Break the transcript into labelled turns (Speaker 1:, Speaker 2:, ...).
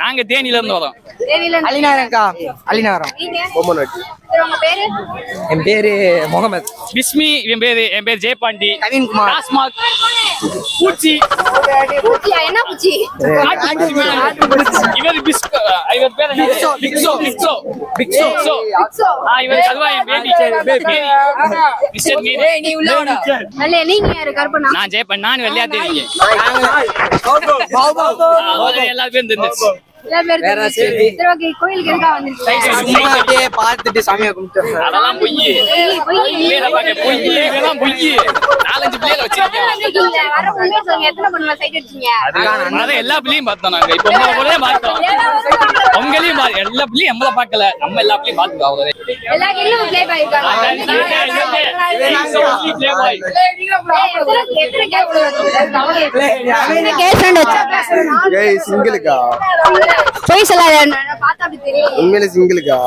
Speaker 1: நாங்க தேனில இருந்து வரோம்.
Speaker 2: நீங்க உங்க பேரு?
Speaker 3: என் பேரு முகமது.
Speaker 1: பிஸ்மி என் பேரு என் பேர் ஜெயபாண்டி.
Speaker 3: கவின்குமார்.
Speaker 1: டாஸ்மாக் பூச்சி.
Speaker 2: பூச்சியா? என்ன பூச்சி.
Speaker 1: இவர் பிஸ்கோ இவர் பேர்? பிக்ஸோ பிக்ஸோ பிக்ஸோ. பிக்ஸோ.
Speaker 2: பிக்ஸோ.
Speaker 1: ஆ இவர் கதுவா என் பேபி பேபி மிஸ்டர் மீரி
Speaker 2: நல்ல நீங்க யாரு? கற்பனா
Speaker 1: நான் ஜெயபாண்டி நான் வெள்ளையா தெரியும் எல்லா பேரும் தெரிஞ்சிருச்சு
Speaker 2: எல்லா பேர் தெரியும். கோயிலுக்கு எதுக்கா வந்திருக்கீங்க?
Speaker 3: சும்மா அப்படியே பார்த்துட்டு சாமியை கும்பிட்டு
Speaker 1: அதெல்லாம் பொய்.
Speaker 2: பொய், பொய்.
Speaker 1: பிள்ளைகளை பார்க்க பொய். இதெல்லாம் பொய். நாலஞ்சு பிள்ளைகளை வச்சிருக்கேன்.
Speaker 2: வந்திருக்கீங்க. வர உண்மையை சொல்லுங்க. எத்தனை பொண்ணுங்களை சைட் அடிச்சீங்க?
Speaker 1: அதான் எல்லா பிள்ளையும் பார்த்தோம் நாங்க. இப்ப பார்த்தோம் பா- எல்லா பிள்ளையும் நம்மள பார்க்கல. நம்ம எல்லா பிள்ளையும் பார்த்துக்கோ அவ்வளவுதான்.
Speaker 2: கேள்வியும்
Speaker 4: சிங்கிளுக்கா
Speaker 2: பொய் சொல்லாத பார்த்தா அப்படி தெரியும்
Speaker 4: உண்மையில சிங்கிளுக்கா?